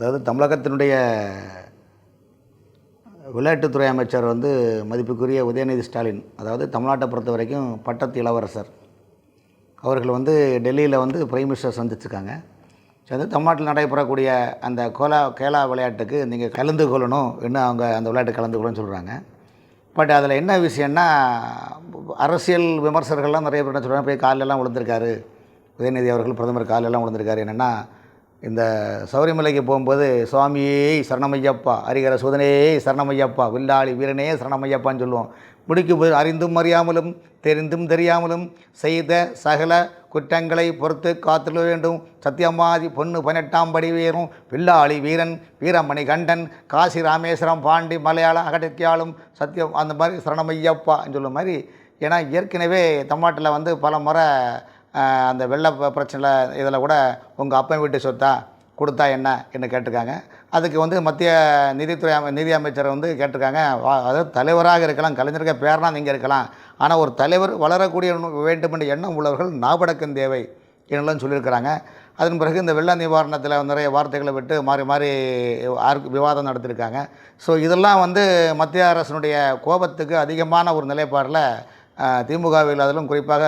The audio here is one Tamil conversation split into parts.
அதாவது தமிழகத்தினுடைய விளையாட்டுத்துறை அமைச்சர் வந்து மதிப்புக்குரிய உதயநிதி ஸ்டாலின் அதாவது தமிழ்நாட்டை பொறுத்த வரைக்கும் பட்டத்து இளவரசர். அவர்கள் வந்து டெல்லியில் வந்து பிரைம் மினிஸ்டர் சந்திச்சிருக்காங்க. வந்து தமிழ்நாட்டில் நடைபெறக்கூடிய அந்த கோலா கேலா விளையாட்டுக்கு நீங்கள் கலந்து கொள்ளணும் இன்னும் அவங்க அந்த விளையாட்டு கலந்து கொள்ளணும்னு சொல்கிறாங்க பட் அதில் என்ன விஷயம்னா அரசியல் விமர்சகர்கள்லாம் நிறைய பேர் என்ன சொல்கிறாங்க போய் காலெல்லாம் விழுந்திருக்காரு உதயநிதி அவர்கள் பிரதமர் காலெல்லாம் விழுந்திருக்காரு என்னென்னா இந்த சௌரிமலைக்கு போகும்போது சுவாமியே சரணமையப்பா ஹரிகர சுதனே சரணமையப்பா வில்லாளி வீரனே சரணமையப்பான்னு சொல்லுவோம். முடிக்கு போய் அறிந்தும் அறியாமலும் தெரிந்தும் தெரியாமலும் செய்த சகல குற்றங்களை பொறுத்து காத்துள்ள வேண்டும். சத்தியமாதி பொண்ணு பதினெட்டாம் படி வீரும் வில்லாளி வீரன் வீரமணி கண்டன் காசி ராமேஸ்வரம் பாண்டி மலையாளம் அகடக்கியாலும் சத்தியம் அந்த மாதிரி சரணமையப்பான்னு சொல்லும் மாதிரி. ஏன்னா ஏற்கனவே தமிழ்நாட்டில் வந்து பல முறை அந்த வெள்ள பிரச்சனையில் பிரச்சனை இதில் கூட உங்கள் அப்பன் வீட்டு சொத்தா கொடுத்தா என்ன என்று கேட்டிருக்காங்க. அதுக்கு வந்து மத்திய நிதித்துறை அமை நிதி அமைச்சர் வந்து கேட்டிருக்காங்க. அதாவது தலைவராக இருக்கலாம் கலைஞருக்கு பேரனா நீங்கள் இருக்கலாம். ஆனால் ஒரு தலைவர் வளரக்கூடிய வேண்டும் என்ற எண்ணம் உள்ளவர்கள் நாபடக்கம் தேவை என்னெல்லாம் சொல்லியிருக்கிறாங்க. அதன் பிறகு இந்த வெள்ள நிவாரணத்தில் நிறைய வார்த்தைகளை விட்டு மாறி மாறி ஆர்க் விவாதம் நடத்தியிருக்காங்க. ஸோ இதெல்லாம் வந்து மத்திய அரசினுடைய கோபத்துக்கு அதிகமான ஒரு நிலைப்பாடில் திமுகவில் அதிலும் குறிப்பாக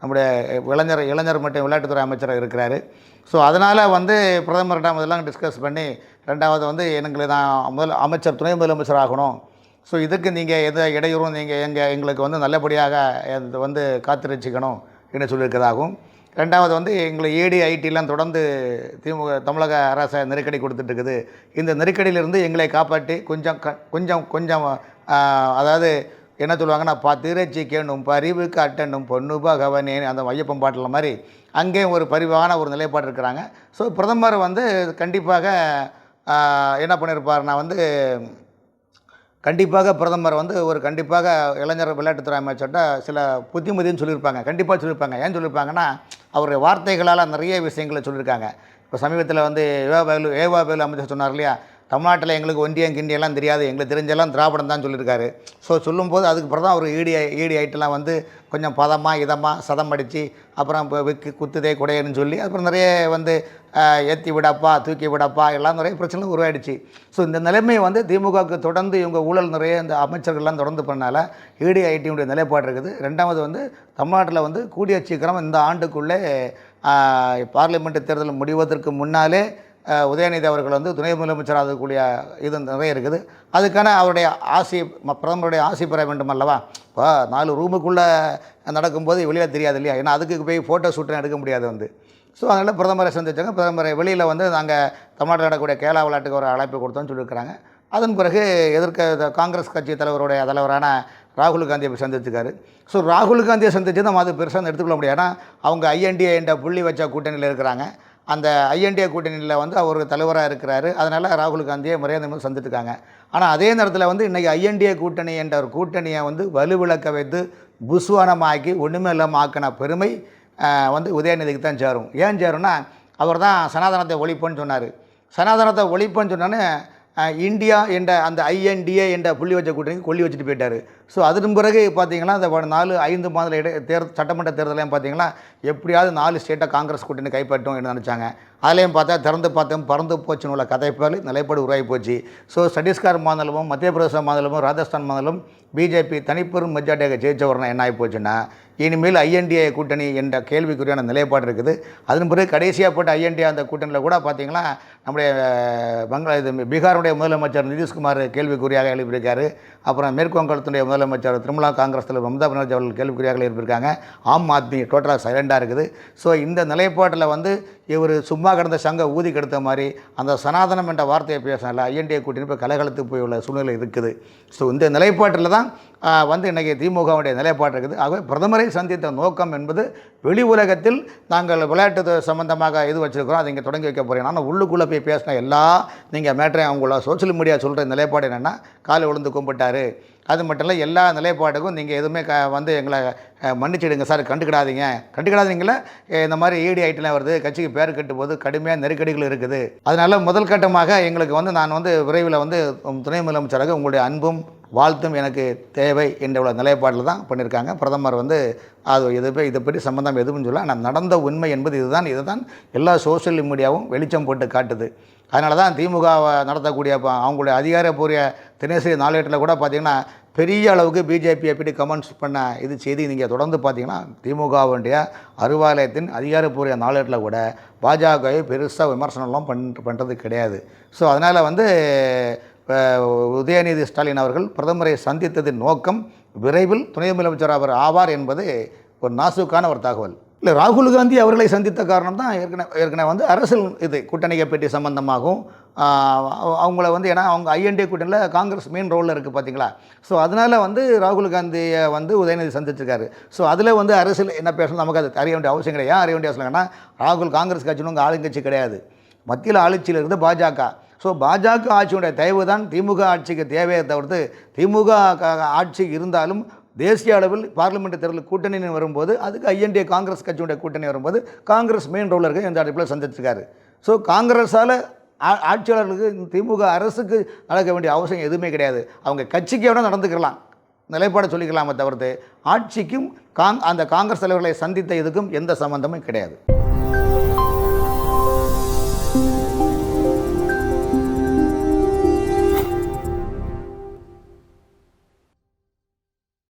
நம்முடைய இளைஞர் இளைஞர் மற்றும் விளையாட்டுத்துறை அமைச்சர் இருக்கிறார். ஸோ அதனால் வந்து பிரதமர் இதெல்லாம் டிஸ்கஸ் பண்ணி ரெண்டாவது வந்து எங்களுக்கு நான் முதல் அமைச்சர் துணை முதலமைச்சர் ஆகணும். ஸோ இதுக்கு நீங்கள் எதை இடையூறும் நீங்கள் எங்கள் எங்களுக்கு வந்து நல்லபடியாக இது வந்து காத்திருச்சிக்கணும் என்று சொல்லியிருக்கிறதாகவும். ரெண்டாவது வந்து எங்களை ஏடி ஐடிலாம் தொடர்ந்து திமுக தமிழக அரசை நெருக்கடி கொடுத்துட்ருக்குது இந்த நெருக்கடியிலிருந்து எங்களை காப்பாற்றி கொஞ்சம் க கொஞ்சம் கொஞ்சம் அதாவது என்ன சொல்லுவாங்கன்னா பத்திரச்சி திருச்சிக்கணும் பரிவு காட்டணும் பொண்ணு பகவனே அந்த ஐயப்பன் பாட்டில் மாதிரி அங்கேயும் ஒரு பரிவான ஒரு நிலைப்பாடு இருக்கிறாங்க. ஸோ பிரதமர் வந்து கண்டிப்பாக என்ன பண்ணியிருப்பார்னா வந்து கண்டிப்பாக பிரதமர் வந்து ஒரு கண்டிப்பாக இளைஞர் விளையாட்டுத்துறை அமைச்சர்கிட்ட சில புத்திமதின்னு சொல்லியிருப்பாங்க. கண்டிப்பாக சொல்லியிருப்பாங்க. ஏன் சொல்லியிருப்பாங்கன்னா அவருடைய வார்த்தைகளால் நிறைய விஷயங்களை சொல்லியிருக்காங்க. இப்போ சமீபத்தில் வந்து ஏவா வேலு ஏவா வேலு அமைச்சர் சொன்னார் இல்லையா? தமிழ்நாட்டில் எங்களுக்கு ஒன்றியம் கிண்டியெல்லாம் தெரியாது. எங்களுக்கு தெரிஞ்செல்லாம் திராவிடம் தான் சொல்லியிருக்காரு. ஸோ சொல்லும்போது அதுக்கு அப்புறம் தான் அவர் ஈடி ஈடி ஐட்டெல்லாம் வந்து கொஞ்சம் பதமாக இதமாக சதம் அடித்து அப்புறம் இப்போ விக்கு குத்துதே குடையன்னு சொல்லி அப்புறம் நிறைய வந்து ஏற்றி விடப்பா தூக்கி விடப்பா எல்லாம் நிறைய பிரச்சனை உருவாயிடுச்சு. ஸோ இந்த நிலைமை வந்து திமுகவுக்கு தொடர்ந்து இவங்க ஊழல் நிறைய இந்த அமைச்சர்கள்லாம் தொடர்ந்து பண்ணால ஈடி ஐடியுடைய நிலைப்பாடு இருக்குது. ரெண்டாவது வந்து தமிழ்நாட்டில் வந்து கூடிய சீக்கிரம் இந்த ஆண்டுக்குள்ளே பார்லிமெண்ட் தேர்தல் முடிவதற்கு முன்னாலே உதயநிதி அவர்கள் வந்து துணை முதலமைச்சர் ஆகக்கூடிய இது நிறைய இருக்குது. அதுக்கான அவருடைய ஆசி பிரதமருடைய ஆசை பெற வேண்டும் அல்லவா? இப்போ நாலு ரூமுக்குள்ளே நடக்கும்போது வெளியில் தெரியாது இல்லையா? ஏன்னா அதுக்கு போய் ஃபோட்டோ ஷூட்டும் எடுக்க முடியாது வந்து. ஸோ அதனால் பிரதமரை சந்திச்சாங்க. பிரதமரை வெளியில் வந்து நாங்கள் தமிழ்நாட்டில் நடக்கக்கூடிய கேரளா விளையாட்டுக்கு ஒரு அழைப்பு கொடுத்தோம்னு சொல்லியிருக்கிறாங்க. அதன் பிறகு எதிர்க்க காங்கிரஸ் கட்சி தலைவருடைய தலைவரான ராகுல் காந்தியை போய் ஸோ ராகுல் காந்தியை சந்தித்து நம்ம அது பெருசாக எடுத்துக்கொள்ள முடியாது. ஏன்னா அவங்க ஐஎன்டிஏ என்ற புள்ளி வச்ச கூட்டணியில் இருக்கிறாங்க. அந்த ஐஎன்டிஏ கூட்டணியில் வந்து அவர் தலைவராக இருக்கிறாரு. அதனால் ராகுல் காந்தியை மரியாதை நிமிடம் சந்திட்டுருக்காங்க ஆனால் அதே நேரத்தில் வந்து இன்றைக்கி ஐஎன்டிஏ கூட்டணி என்ற ஒரு கூட்டணியை வந்து வலுவிளக்க வைத்து புஸ்வானமாக்கி ஒன்றுமே இல்லாமல் ஆக்கின பெருமை வந்து உதயநிதிக்கு தான் சேரும். ஏன் சேரும்னா அவர் தான் சனாதனத்தை ஒழிப்புன்னு சொன்னார். சனாதனத்தை ஒழிப்புன்னு சொன்னோன்னே இந்தியா என்ற அந்த ஐஎன்டிஏ என்ற புள்ளி வச்ச கூட்டணிக்கு கொல்லி வச்சுட்டு போயிட்டார். ஸோ அதன் பிறகு பார்த்தீங்கன்னா இந்த நாலு ஐந்து மாதம் இட தேர் சட்டமன்ற தேர்தலையும் பார்த்தீங்கன்னா எப்படியாவது நாலு ஸ்டேட்டை காங்கிரஸ் கூட்டணி கைப்பற்றும் என்று நினச்சாங்க. அதுலேயும் பார்த்தா திறந்து பார்த்தோம் பறந்து போச்சுன்னு உள்ள கதைப்பால் நிலைப்பாடு உருவாகி போச்சு. ஸோ சத்தீஸ்கர் மாநிலமும் மத்திய பிரதேச மாநிலமும் ராஜஸ்தான் மாநிலம் பிஜேபி தனிப்பெரும் மெஜாரிட்டியாக ஜெயிச்ச உடனே என்ன ஆகி போச்சுன்னா இனிமேல் ஐஎன்டிஏ கூட்டணி என்ற கேள்விக்குறியான நிலைப்பாடு இருக்குது. அதன் பிறகு கடைசியாக போட்ட ஐஎன்டிஏ அந்த கூட்டணியில் கூட பார்த்தீங்கன்னா நம்முடைய பங்களா இது பீகாருடைய முதலமைச்சர் நிதிஷ்குமார் கேள்விக்குறியாக எழுப்பியிருக்காரு. அப்புறம் மேற்குவங்கத்தினுடைய முதலமைச்சர் திருமலா காங்கிரஸ் தலைவர் மம்தா பானர்ஜி அவர்கள் கேள்விக்குறியாக எழுப்பியிருக்காங்க. ஆம் ஆத்மி டோட்டலாக சைலண்டாக இருக்குது. ஸோ இந்த நிலைப்பாட்டில் வந்து இவர் சும்மா கிடந்த சங்க ஊதி கெடுத்த மாதிரி அந்த சனாதனம் என்ற வார்த்தையை பேசினால ஐஎன்டிஏ கூட்டணி இப்போ கலகலத்து போய் உள்ள சூழ்நிலை இருக்குது. ஸோ இந்த நிலைப்பாட்டில் தான் வந்து இன்றைக்கி திமுகவுடைய நிலைப்பாடு இருக்குது. ஆகவே பிரதமரை சந்தித்த நோக்கம் என்பது வெளி உலகத்தில் நாங்கள் விளையாட்டு சம்பந்தமாக இது வச்சுருக்கிறோம் அதை இங்கே தொடங்கி வைக்க போகிறேன் ஆனால் உள்ளுக்குள்ளே போய் பேசின எல்லா நீங்கள் மேட்டரையும் அவங்கள சோஷியல் மீடியா சொல்கிற நிலைப்பாடு என்னென்னா காலை விழுந்து கும்பிட்டாரு. அது மட்டும் இல்லை எல்லா நிலைப்பாட்டுக்கும் நீங்கள் எதுவுமே க வந்து எங்களை மன்னிச்சிடுங்க சார் கண்டுக்கிடாதீங்க. கண்டுக்கிடாதீங்களே இந்த மாதிரி ஈடி ஐட்டெலாம் வருது கட்சிக்கு பேர் கட்டும் போது கடுமையாக நெருக்கடிகள் இருக்குது. அதனால் முதல் கட்டமாக எங்களுக்கு வந்து நான் வந்து விரைவில் வந்து துணை முதலமைச்சராக உங்களுடைய அன்பும் வாழ்த்தும் எனக்கு தேவை என்ற உள்ள நிலைப்பாட்டில் தான் பண்ணியிருக்காங்க. பிரதமர் வந்து அது இது இதை பற்றி சம்மந்தம் எதுவும் சொல்ல ஆனால் நடந்த உண்மை என்பது இதுதான். இதுதான் எல்லா சோஷியல் மீடியாவும் வெளிச்சம் போட்டு காட்டுது. அதனால தான் திமுக நடத்தக்கூடிய ப- அவங்களுடைய அதிகாரப்பூர்வ தினசரி நாளேட்டில் கூட பார்த்தீங்கன்னா பெரிய அளவுக்கு பிஜேபி எப்படி கமெண்ட்ஸ் பண்ண இது செய்தி நீங்கள் தொடர்ந்து பார்த்தீங்கன்னா திமுகவுடைய அறிவாலயத்தின் அதிகாரப்பூர்வ நாளேட்டில் கூட பாஜகவை பெருசாக விமர்சனம்லாம் பண் பண்ணுறது கிடையாது. ஸோ அதனால் வந்து உதயநிதி ஸ்டாலின் அவர்கள் பிரதமரை சந்தித்ததின் நோக்கம் விரைவில் துணை முதலமைச்சர் அவர் ஆவார் என்பது ஒரு நாசுக்கான ஒரு தகவல். இல்லை ராகுல் காந்தி அவர்களை சந்தித்த காரணம் தான் ஏற்கனவே ஏற்கனவே வந்து அரசியல் இது கூட்டணியை பேட்டி சம்பந்தமாகவும் அவ- அவங்கள வந்து ஏன்னா அவங்க ஐஎன்டி கூட்டணியில் காங்கிரஸ் மெயின் ரோலில் இருக்குது பார்த்தீங்களா ஸோ அதனால் வந்து ராகுல் காந்தியை வந்து உதயநிதி சந்திச்சிருக்காரு. ஸோ அதில் வந்து அரசியல் என்ன பேசணும் நமக்கு அது அறிய வேண்டிய அவசியம் கிடையாது. ஏன் அறிய வேண்டிய அவசியம் ராகுல் காங்கிரஸ் கட்சின்னு உங்கள் ஆளுங்கட்சி கிடையாது. மத்தியில் ஆளுச்சியில் இருந்து பாஜக. ஸோ பாஜக ஆட்சியுடைய தயவு தான் திமுக ஆட்சிக்கு தேவையை தவிர்த்து திமுக ஆட்சி இருந்தாலும் தேசிய அளவில் பார்லிமெண்ட் தேர்தல் கூட்டணி வரும்போது அதுக்கு ஐஎன்டிஏ காங்கிரஸ் கட்சியுடைய கூட்டணி வரும்போது காங்கிரஸ் மெயின் ரோலில் இருக்க இந்த இடத்துல சந்திச்சிருக்காரு. ஸோ காங்கிரஸால் ஆ- ஆட்சியாளர்களுக்கு திமுக அரசுக்கு நடக்க வேண்டிய அவசியம் எதுவுமே கிடையாது. அவங்க கட்சிக்கு வேணால் நடந்துக்கலாம். நிலைப்பாடை சொல்லிக்கலாமே தவிர்த்து ஆட்சிக்கும் காங் அந்த காங்கிரஸ் தலைவர்களை சந்தித்த இதுக்கும் எந்த சம்பந்தமும் கிடையாது.